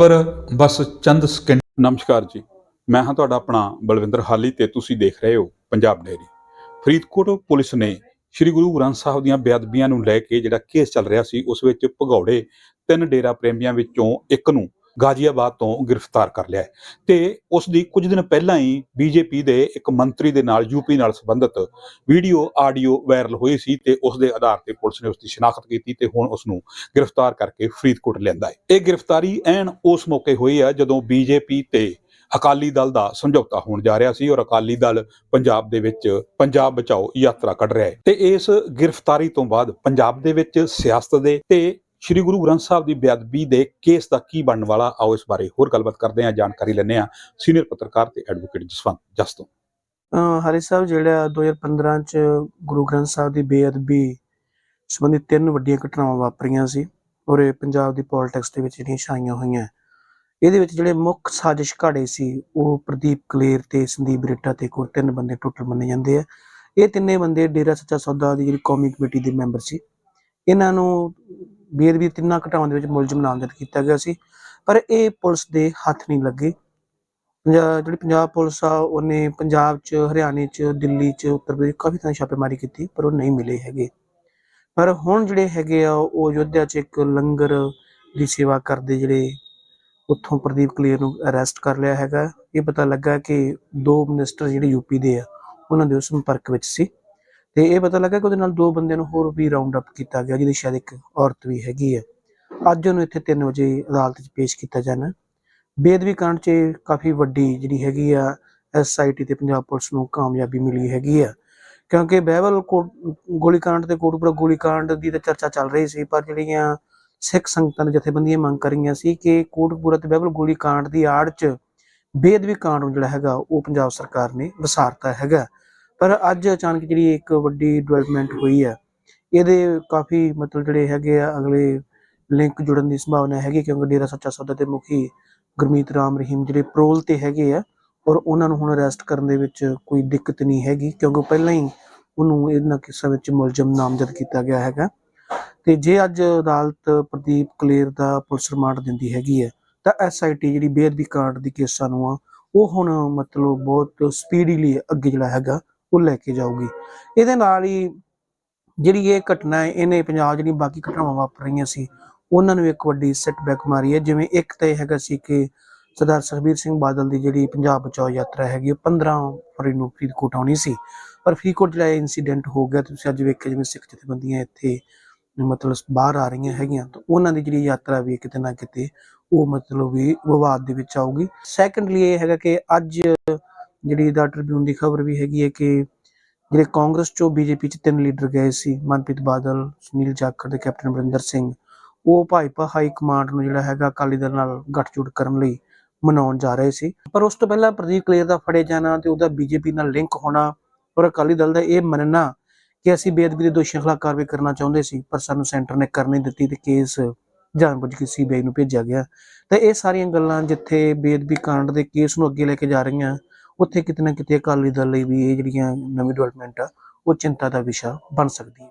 ਪਰ ਬਸ ਚੰਦ ਸਕਿੰਟ ਨਮਸਕਾਰ ਜੀ। ਮੈਂ ਹਾਂ ਤੁਹਾਡਾ ਆਪਣਾ ਬਲਵਿੰਦਰ ਹਾਲੀ ਤੇ ਤੁਸੀਂ ਦੇਖ ਰਹੇ ਹੋ ਪੰਜਾਬ ਡੇਰੀ ਫਰੀਦਕੋਟ ਪੁਲਿਸ ਨੇ ਸ੍ਰੀ ਗੁਰੂ ਗ੍ਰੰਥ ਸਾਹਿਬ ਦੀਆਂ ਬੇਅਦਬੀਆਂ ਨੂੰ ਲੈ ਕੇ ਜਿਹੜਾ ਕੇਸ ਚੱਲ ਰਿਹਾ ਸੀ, ਉਸ ਵਿੱਚ ਭਗੌੜੇ ਤਿੰਨ ਡੇਰਾ ਪ੍ਰੇਮੀਆਂ ਵਿੱਚੋਂ ਇੱਕ ਨੂੰ ਗਾਜ਼ੀਆਬਾਦ ਤੋਂ ਗ੍ਰਿਫਤਾਰ ਕਰ ਲਿਆ ਹੈ। ਤੇ ਉਸ ਦੀ ਕੁਝ ਦਿਨ ਪਹਿਲਾਂ ਹੀ ਬੀਜੇਪੀ ਦੇ ਇੱਕ ਮੰਤਰੀ ਦੇ ਨਾਲ ਯੂਪੀ ਨਾਲ ਸੰਬੰਧਿਤ ਵੀਡੀਓ, ਆਡੀਓ ਵਾਇਰਲ ਹੋਈ ਸੀ ਤੇ ਉਸ ਦੇ ਆਧਾਰ ਤੇ ਪੁਲਿਸ ਨੇ ਉਸ ਦੀ ਸ਼ਨਾਖਤ ਕੀਤੀ ਤੇ ਹੁਣ ਉਸ ਨੂੰ ਗ੍ਰਿਫਤਾਰ ਕਰਕੇ ਫਰੀਦਕੋਟ ਲਿਆਂਦਾ ਹੈ। ਇਹ ਗ੍ਰਿਫਤਾਰੀ ਐਨ ਉਸ ਮੌਕੇ ਹੋਈ ਹੈ ਜਦੋਂ ਬੀਜੇਪੀ ਤੇ ਅਕਾਲੀ ਦਲ ਦਾ ਸਮਝੌਤਾ ਹੋਣ ਜਾ ਰਿਹਾ ਸੀ ਔਰ ਅਕਾਲੀ ਦਲ ਪੰਜਾਬ ਦੇ ਵਿੱਚ ਪੰਜਾਬ ਬਚਾਓ ਯਾਤਰਾ ਕੱਢ ਰਿਹਾ ਹੈ। ਤੇ ਇਸ ਗ੍ਰਿਫਤਾਰੀ ਤੋਂ ਬਾਅਦ ਪੰਜਾਬ ਦੇ ਵਿੱਚ ਸਿਆਸਤ ਦੇ ਤੇ ਸ੍ਰੀ ਗੁਰੂ ਗ੍ਰੰਥ ਸਾਹਿਬ ਦੀ ਬੇਅਦਬੀ ਦੇ ਕੇਸ ਦਾ ਕੀ ਬਣਨ ਵਾਲਾ, ਆਓ ਇਸ ਬਾਰੇ ਹੋਰ ਗੱਲਬਾਤ ਕਰਦੇ ਹਾਂ, ਜਾਣਕਾਰੀ ਲੈਂਦੇ ਹਾਂ ਸੀਨੀਅਰ ਪੱਤਰਕਾਰ ਤੇ ਐਡਵੋਕੇਟ ਜਸਵੰਤ ਜਸ ਤੋਂ ਹਰੀ ਸਾਹਿਬ, ਜਿਹੜਾ 2015 ਚ ਗੁਰੂ ਗ੍ਰੰਥ ਸਾਹਿਬ ਦੀ ਬੇਅਦਬੀ ਸੰਬੰਧੀ ਤਿੰਨ ਵੱਡੀਆਂ ਘਟਨਾਵਾਂ ਵਾਪਰੀਆਂ ਸੀ ਔਰ ਪੰਜਾਬ ਦੀ ਪੋਲਿਟਿਕਸ ਦੇ ਵਿੱਚ ਜਿਹੜੀਆਂ ਛਾਈਆਂ ਹੋਈਆਂ। ਇਹਦੇ ਵਿੱਚ ਜਿਹੜੇ ਮੁੱਖ ਸਾਜ਼ਿਸ਼ ਘਾੜੇ ਸੀ, ਉਹ ਪ੍ਰਦੀਪ ਕਲੇਰ ਤੇ ਸੰਦੀਪ ਬਰੇਟਾ ਤੇ ਹੋਰ ਤਿੰਨ ਬੰਦੇ ਟੋਟਲ ਮੰਨੇ ਜਾਂਦੇ ਆ। ਇਹ ਤਿੰਨੇ ਬੰਦੇ ਡੇਰਾ ਸੱਚਾ ਸੌਦਾ ਦੀ ਜਿਹੜੀ ਕੌਮੀ ਕਮੇਟੀ ਦੇ ਮੈਂਬਰ ਸੀ। ਇਹਨਾਂ ਨੂੰ ਬੇਅਦਬੀ ਤਿੰਨਾਂ ਘਟਨਾਵਾਂ ਦੇ ਵਿੱਚ ਮੁਲਜ਼ਮ ਨਾਮਜ਼ਦ ਕੀਤਾ ਗਿਆ ਸੀ, ਪਰ ਇਹ ਪੁਲਿਸ ਦੇ ਹੱਥ ਨਹੀਂ ਲੱਗੇ। ਪੰਜਾ- ਜਿਹੜੀ ਪੰਜਾਬ ਪੁਲਿਸ ਆ, ਉਹਨੇ ਪੰਜਾਬ 'ਚ, ਹਰਿਆਣੇ 'ਚ, ਦਿੱਲੀ 'ਚ, ਉੱਤਰ ਪ੍ਰਦੇਸ਼ ਕਾਫੀ ਥਾਂ ਛਾਪੇਮਾਰੀ ਕੀਤੀ, ਪਰ ਉਹ ਨਹੀਂ ਮਿਲੇ ਹੈਗੇ। ਪਰ ਹੁਣ ਜਿਹੜੇ ਹੈਗੇ ਆ, ਉਹ ਯੋਧਿਆ 'ਚ ਇੱਕ ਲੰਗਰ ਦੀ ਸੇਵਾ ਕਰਦੇ ਜਿਹੜੇ ਉੱਥੋਂ ਪ੍ਰਦੀਪ ਕਲੀਅਰ ਨੂੰ ਅਰੈਸਟ ਕਰ ਲਿਆ ਹੈਗਾ। ਇਹ ਪਤਾ ਲੱਗਾ ਕਿ ਦੋ ਮਿਨਿਸਟਰ ਜਿਹੜੇ ਯੂਪੀ ਦੇ ਆ, ਉਹਨਾਂ ਦੇ ਸੰਪਰਕ ਵਿੱਚ ਸੀ। ਤੇ ਇਹ ਪਤਾ ਲੱਗਾ ਕਿ ਉਹਦੇ ਨਾਲ ਦੋ ਬੰਦਿਆਂ ਨੂੰ ਹੋਰ ਵੀ ਰਾਉਂਡ ਅਪ ਕੀਤਾ ਗਿਆ, ਜਿਹਦੀ ਸ਼ਾਇਦ ਇੱਕ ਔਰਤ ਵੀ ਹੈਗੀ ਹੈ। ਅੱਜ ਉਹਨੂੰ ਇੱਥੇ 3 ਵਜੇ ਅਦਾਲਤ 'ਚ ਪੇਸ਼ ਕੀਤਾ ਜਾਣਾ ਬੇਦਵੀ ਕਾਂਡ 'ਚ ਕਾਫੀ ਵੱਡੀ ਜਿਹੜੀ ਹੈਗੀ ਆ ਐਸਆਈਟੀ ਤੇ ਪੰਜਾਬ ਪੁਲਿਸ ਨੂੰ ਕਾਮਯਾਬੀ ਮਿਲੀ ਹੈਗੀ ਆ। ਕਿਉਂਕਿ ਬਹਿਬਲ ਗੋਲੀकांड ਤੇ ਕੋਟਪੁਰਾ ਗੋਲੀकांड ਦੀ ਤਾਂ ਚਰਚਾ ਚੱਲ ਰਹੀ ਸੀ, ਪਰ ਜਿਹੜੀਆਂ ਸਿੱਖ ਸੰਗਤਾਂ ਦੇ ਜਥੇਬੰਦੀਆਂ ਮੰਗ ਕਰ ਰਹੀਆਂ ਸੀ ਕਿ ਕੋਟਪੁਰਾ ਤੇ ਬਹਿਬਲ ਗੋਲੀकांड ਦੀ ਆੜ 'ਚ ਬੇਦਵੀ ਕਾਂਡ ਨੂੰ ਜਿਹੜਾ ਹੈਗਾ, ਉਹ ਪੰਜਾਬ ਸਰਕਾਰ ਨੇ ਵਿਸਾਰਤਾ ਹੈਗਾ। ਪਰ ਅੱਜ ਅਚਾਨਕ ਜਿਹੜੀ ਇੱਕ ਵੱਡੀ ਡਿਵੈਲਪਮੈਂਟ ਹੋਈ ਆ, ਇਹਦੇ ਕਾਫੀ ਮਤਲਬ ਜਿਹੜੇ ਹੈਗੇ ਆ ਅਗਲੇ ਲਿੰਕ ਜੁੜਨ ਦੀ ਸੰਭਾਵਨਾ ਹੈਗੀ ਕਿਉਂਕਿ ਡੇਰਾ ਸੱਚਾ ਸੌਦਾ ਦੇ ਮੁਖੀ ਗੁਰਮੀਤ ਰਾਮ ਰਹੀਮ ਜਿਹੜੇ ਪ੍ਰੋਲ ਤੇ ਹੈਗੇ ਆ ਔਰ ਉਹਨਾਂ ਨੂੰ ਹੁਣ ਅਰੈਸਟ ਕਰਨ ਦੇ ਵਿੱਚ ਕੋਈ ਦਿੱਕਤ ਨਹੀਂ ਹੈਗੀ ਕਿਉਂਕਿ ਪਹਿਲਾਂ ਹੀ ਉਹਨੂੰ ਇਹਨਾਂ ਕਿੱਸਿਆਂ ਵਿੱਚ ਮੁਲਜ਼ਮ ਨਾਮਜ਼ਦ ਕੀਤਾ ਗਿਆ ਹੈਗਾ। ਤੇ ਜੇ ਅੱਜ ਅਦਾਲਤ ਪ੍ਰਦੀਪ ਕਲੇਰ ਦਾ ਪੁਲਿਸ ਰਿਮਾਂਡ ਦਿੰਦੀ ਹੈਗੀ ਹੈ ਤਾਂ ਐਸਆਈਟੀ ਜਿਹੜੀ ਬੇਅਦਬੀ ਕਾਂਡ ਦੀ ਕੇਸਾਂ ਨੂੰ ਆ, ਉਹ ਹੁਣ ਮਤਲਬ ਬਹੁਤ ਸਪੀਡੀਲੀ ਅੱਗੇ ਜਿਹੜਾ ਹੈਗਾ ਉਹ ਲੈ ਕੇ ਜਾਊਗੀ। ਇਹਦੇ ਨਾਲ ਹੀ ਜਿਹੜੀ ਇਹ ਘਟਨਾ ਹੈ, ਇਹਨੇ ਪੰਜਾਬ ਜਿਹੜੀ ਬਾਕੀ ਘਟਨਾਵਾਂ ਵਾਪਰ ਰਹੀਆਂ ਸੀ, ਉਹਨਾਂ ਨੂੰ ਇੱਕ ਵੱਡੀ ਸੈਟਬੈਕ ਮਾਰੀ ਹੈ। ਜਿਵੇਂ ਇੱਕ ਤਾਂ ਹੈਗਾ ਸੀ ਕਿ ਸਰਦਾਰ ਸੁਖਬੀਰ ਸਿੰਘ ਬਾਦਲ ਦੀ ਜਿਹੜੀ ਪੰਜਾਬ ਬਚਾਓ ਯਾਤਰਾ ਹੈਗੀ 15 ਫਰਵਰੀ ਨੂੰ ਫਰੀਦਕੋਟ ਆਉਣੀ ਸੀ। ਪਰ ਫਰੀਦਕੋਟ ਜਿਹੜਾ ਇਨਸੀਡੈਂਟ ਹੋ ਗਿਆ, ਤੁਸੀਂ ਅੱਜ ਵੇਖਿਆ ਜਿਵੇਂ ਸਿੱਖ ਜਥੇਬੰਦੀਆਂ ਇੱਥੇ ਮਤਲਬ ਬਾਹਰ ਆ ਰਹੀਆਂ ਹੈਗੀਆਂ, ਤਾਂ ਉਹਨਾਂ ਦੀ ਜਿਹੜੀ ਯਾਤਰਾ ਵੀ ਕਿਤੇ ਨਾ ਕਿਤੇ ਉਹ ਮਤਲਬ ਵੀ ਵਿਵਾਦ ਦੇ ਵਿੱਚ ਆਊਗੀ। ਸੈਕੰਡਲੀ ਇਹ ਹੈਗਾ ਕਿ ਅੱਜ ਜਿਹੜੀ ਦਾ ਟ੍ਰਿਬਿਊਨ ਦੀ ਖਬਰ ਵੀ ਹੈਗੀ ਹੈ ਕਿ ਜਿਹੜੇ ਕਾਂਗਰਸ ਚੋਂ ਬੀਜੇਪੀ ਚ ਤਿੰਨ ਲੀਡਰ ਗਏ ਸੀ, ਮਨਪ੍ਰੀਤ ਬਾਦਲ, ਸੁਨੀਲ ਜਾਖੜ ਤੇ ਕੈਪਟਨ ਅਮਰਿੰਦਰ ਸਿੰਘ। ਉਹ ਭਾਜਪਾ ਹਾਈ ਕਮਾਂਡ ਨੂੰ ਜਿਹੜਾ ਹੈਗਾ ਅਕਾਲੀ ਦਲ ਨਾਲ ਗੱਠਜੋੜ ਕਰਨ ਲਈ ਮਨਾਉਣ ਜਾ ਰਹੇ ਸੀ। ਪਰ ਉਸ ਤੋਂ ਪਹਿਲਾਂ ਪ੍ਰਦੀਪ ਕਲੇਰ ਦਾ ਫੜੇ ਜਾਣਾ ਤੇ ਉਹਦਾ ਬੀਜੇਪੀ ਨਾਲ ਲਿੰਕ ਹੋਣਾ ਔਰ ਅਕਾਲੀ ਦਲ ਦਾ ਇਹ ਮੰਨਣਾ ਕਿ ਅਸੀਂ ਬੇਅਦਬੀ ਦੇ ਦੋਸ਼ੀਆਂ ਖਿਲਾਫ ਕਾਰਵਾਈ ਕਰਨਾ ਚਾਹੁੰਦੇ ਸੀ, ਪਰ ਸਾਨੂੰ ਸੈਂਟਰ ਨੇ ਕਰਨੀ ਦਿੱਤੀ ਤੇ ਕੇਸ ਜਾਣਬੁੱਝ ਕੇ ਸੀਬੀਆਈ ਨੂੰ ਭੇਜਿਆ ਗਿਆ। ਤਾਂ ਇਹ ਸਾਰੀਆਂ ਗੱਲਾਂ ਜਿੱਥੇ ਬੇਅਦਬੀ ਕਾਂਡ ਦੇ ਕੇਸ ਨੂੰ ਅੱਗੇ ਲੈ ਕੇ ਜਾ ਰਹੀਆਂ ਉੱਥੇ ਕਿਤੇ ਨਾ ਕਿਤੇ ਅਕਾਲੀ ਦਲ ਲਈ ਵੀ ਇਹ ਜਿਹੜੀਆਂ ਨਵੀਂ ਡਿਵੈਲਪਮੈਂਟ ਆ, ਉਹ ਚਿੰਤਾ ਦਾ ਵਿਸ਼ਾ ਬਣ ਸਕਦੀ ਹੈ।